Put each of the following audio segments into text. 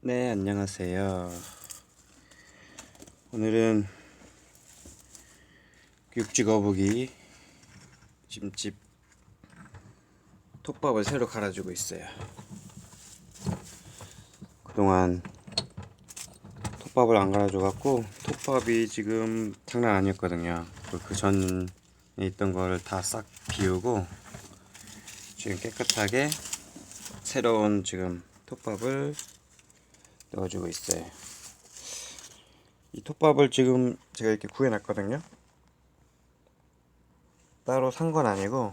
네, 안녕하세요. 오늘은 육지 거북이 김집 톱밥을 새로 갈아주고 있어요. 그동안 톱밥을 안 갈아줘 갖고 톱밥이 지금 장난 아니었거든요. 그 전에 있던 거를 다 싹 비우고 지금 깨끗하게 새로운 지금 톱밥을 넣어주고 있어요. 이 톱밥을 지금 제가 이렇게 구해놨거든요. 따로 산 건 아니고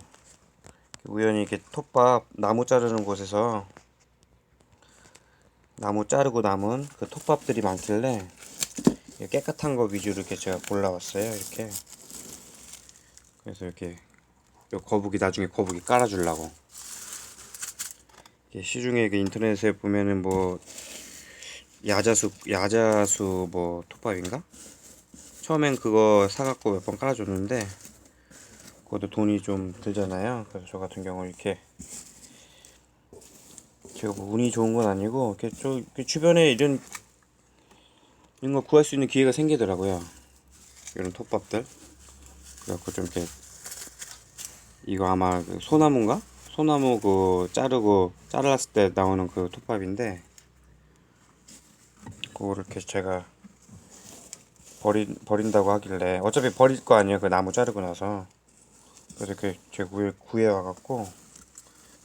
우연히 이렇게 톱밥 나무 자르는 곳에서 나무 자르고 남은 그 톱밥들이 많길래 깨끗한 거 위주로 이렇게 제가 골라왔어요. 이렇게 그래서 이렇게 요 거북이 나중에 거북이 깔아주려고 시중에 그 인터넷에 보면은 뭐 야자수 야자수 뭐 톱밥인가? 처음엔 그거 사갖고 몇 번 깔아줬는데 그것도 돈이 좀 들잖아요. 그래서 저 같은 경우 이렇게 제가 뭐 운이 좋은 건 아니고 이렇게 좀 주변에 이런 이런 거 구할 수 있는 기회가 생기더라고요. 이런 톱밥들. 그래갖고 좀 이렇게 이거 아마 그 소나무인가? 소나무 그 자르고 잘랐을 때 나오는 그 톱밥인데 그거를 이렇게 제가 버린 버린다고 하길래 어차피 버릴 거 아니에요 그 나무 자르고 나서. 그래서 이렇게 제가 구해, 구해 와갖고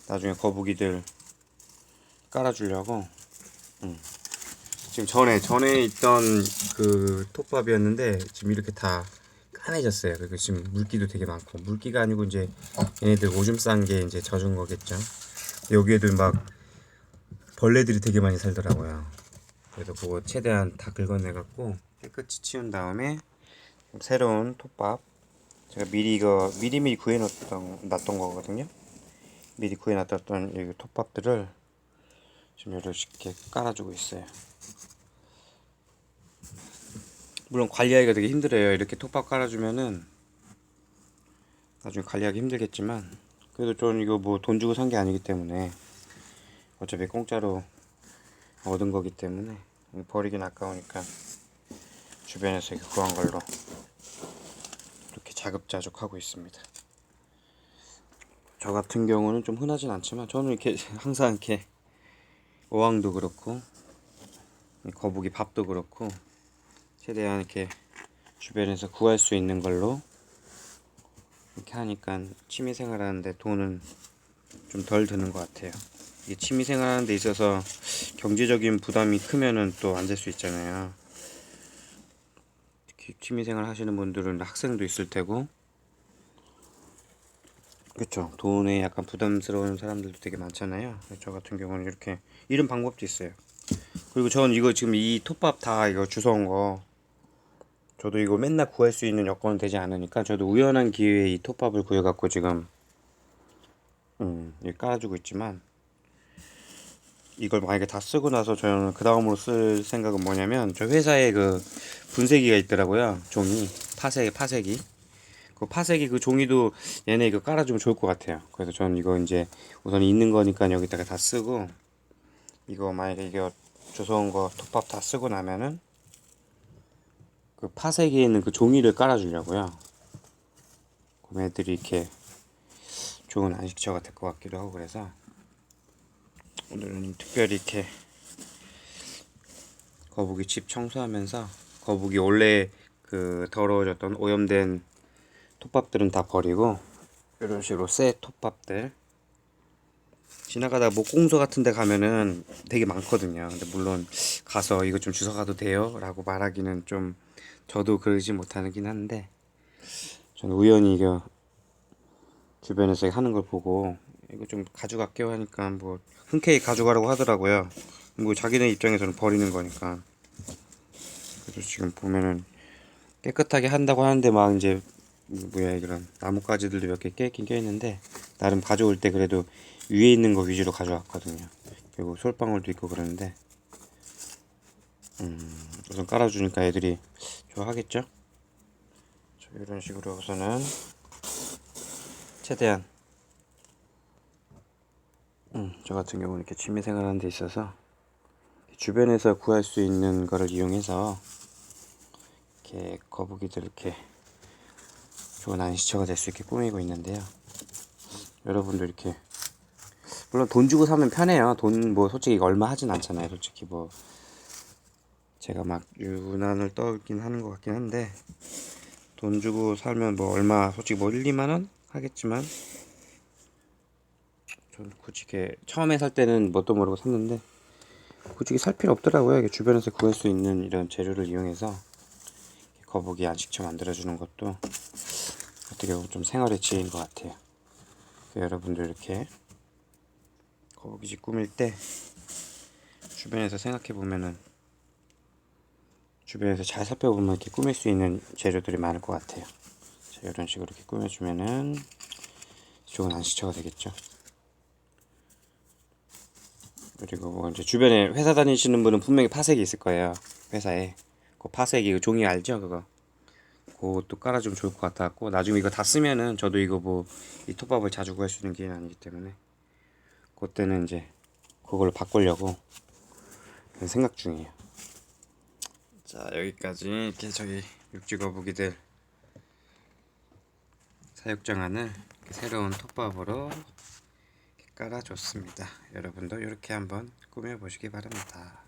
나중에 거북이들 깔아주려고. 음. 지금 전에 전에 있던 그 톱밥이었는데 지금 이렇게 다 까매졌어요. 그리고 지금 물기도 되게 많고. 물기가 아니고 이제 얘네들 오줌 싼 게 이제 젖은 거겠죠. 여기에도 막 벌레들이 되게 많이 살더라고요 그래서 그거 최대한 다 긁어내 갖고 깨끗이 치운 다음에 새로운 톱밥. 제가 미리 이거 미리미리 구해놨던 놨던 거거든요. 미리 구해놨던 이 톱밥들을 지금 이렇게 깔아주고 있어요. 물론 관리하기가 되게 힘들어요. 이렇게 톱밥 깔아주면은 나중에 관리하기 힘들겠지만 그래도 저는 이거 뭐 돈 주고 산 게 아니기 때문에 어차피 공짜로 얻은 거기 때문에 버리긴 아까우니까 주변에서 구한 걸로 이렇게 자급자족하고 있습니다. 저 같은 경우는 좀 흔하진 않지만 저는 이렇게 항상 이렇게 어항도 그렇고 이 거북이 밥도 그렇고 최대한 이렇게 주변에서 구할 수 있는 걸로 이렇게 하니까 취미생활 하는데 돈은 좀 덜 드는 것 같아요. 이게 취미생활 하는 데 있어서 경제적인 부담이 크면은 또 안 될 수 있잖아요. 특히 취미생활 하시는 분들은 학생도 있을 테고 그렇죠. 돈에 약간 부담스러운 사람들도 되게 많잖아요. 저 같은 경우는 이렇게 이런 방법도 있어요. 그리고 전 이거 지금 이 톱밥 다 이거 주워온 거 저도 이거 맨날 구할 수 있는 여건은 되지 않으니까 저도 우연한 기회에 이 톱밥을 구해갖고 지금 음, 깔아주고 있지만 이걸 만약에 다 쓰고 나서 저는 그 다음으로 쓸 생각은 뭐냐면 저 회사에 그 분쇄기가 있더라고요. 종이. 파쇄 파쇄기. 그 파쇄기 그 종이도 얘네 이거 깔아주면 좋을 것 같아요. 그래서 저는 이거 이제 우선 있는 거니까 여기다가 다 쓰고 이거 만약에 이거 주워온 거 톱밥 다 쓰고 나면은 그 파쇄기에 있는 그 종이를 깔아주려고요. 그럼 애들이 이렇게 좋은 안식처가 될 것 같기도 하고 그래서 오늘은 특별히 이렇게 거북이 집 청소하면서 거북이 원래 그 더러워졌던 오염된 톱밥들은 다 버리고 이런 식으로 새 톱밥들. 지나가다 목공소 같은 데 가면은 되게 많거든요. 근데 물론 가서 이거 좀 주워 가도 돼요? 라고 말하기는 좀 저도 그러지 못하긴 한데 저는 우연히 이거 주변에서 하는 걸 보고 이거 좀 가져갈게요 하니까 뭐 흔쾌히 가져가라고 하더라고요. 뭐 자기네 입장에서는 버리는 거니까. 그래서 지금 보면은 깨끗하게 한다고 하는데 막 이제 뭐야 이런 나뭇가지들도 몇 개 깨긴 껴 있는데 나름 가져올 때 그래도 위에 있는 거 위주로 가져왔거든요. 그리고 솔방울도 있고 그러는데 음, 우선 깔아주니까 애들이 좋아하겠죠? 이런 식으로 우선은 최대한 음, 저 같은 경우는 이렇게 취미생활 하는 데 있어서 주변에서 구할 수 있는 거를 이용해서 이렇게 거북이들 이렇게 좋은 안시처가 될 수 있게 꾸미고 있는데요. 여러분도 이렇게 물론 돈 주고 사면 편해요. 돈 뭐 솔직히 얼마 하진 않잖아요. 솔직히 뭐 제가 막 유난을 떨긴 하는 것 같긴 한데 돈 주고 살면 뭐 얼마 솔직히 뭐 1, 2만 원 하겠지만 전 굳이 이게 처음에 살 때는 뭣도 모르고 샀는데 굳이 살 필요 없더라고요. 주변에서 구할 수 있는 이런 재료를 이용해서 거북이 안식처 만들어주는 것도 어떻게 보면 좀 생활의 지혜인 것 같아요. 여러분들 이렇게 거북이집 꾸밀 때 주변에서 생각해 보면은 주변에서 잘 살펴보면 이렇게 꾸밀 수 있는 재료들이 많을 것 같아요. 자, 이런 식으로 이렇게 꾸며주면은 좋은 안식처가 되겠죠. 그리고 뭐 이제 주변에 회사 다니시는 분은 분명히 파색이 있을 거예요. 회사에. 그 파색이 그 종이 알죠? 그거. 그것도 깔아주면 좋을 것 같았고 나중에 이거 다 쓰면은 저도 이거 뭐 이 톱밥을 자주 구할 수 있는 기회는 아니기 때문에 그때는 이제 그걸로 바꾸려고 생각 중이에요. 자 여기까지 이렇게 저기 육지거북이들 사육장 안을 이렇게 새로운 톱밥으로 깔아줬습니다. 여러분도 이렇게 한번 꾸며보시기 바랍니다.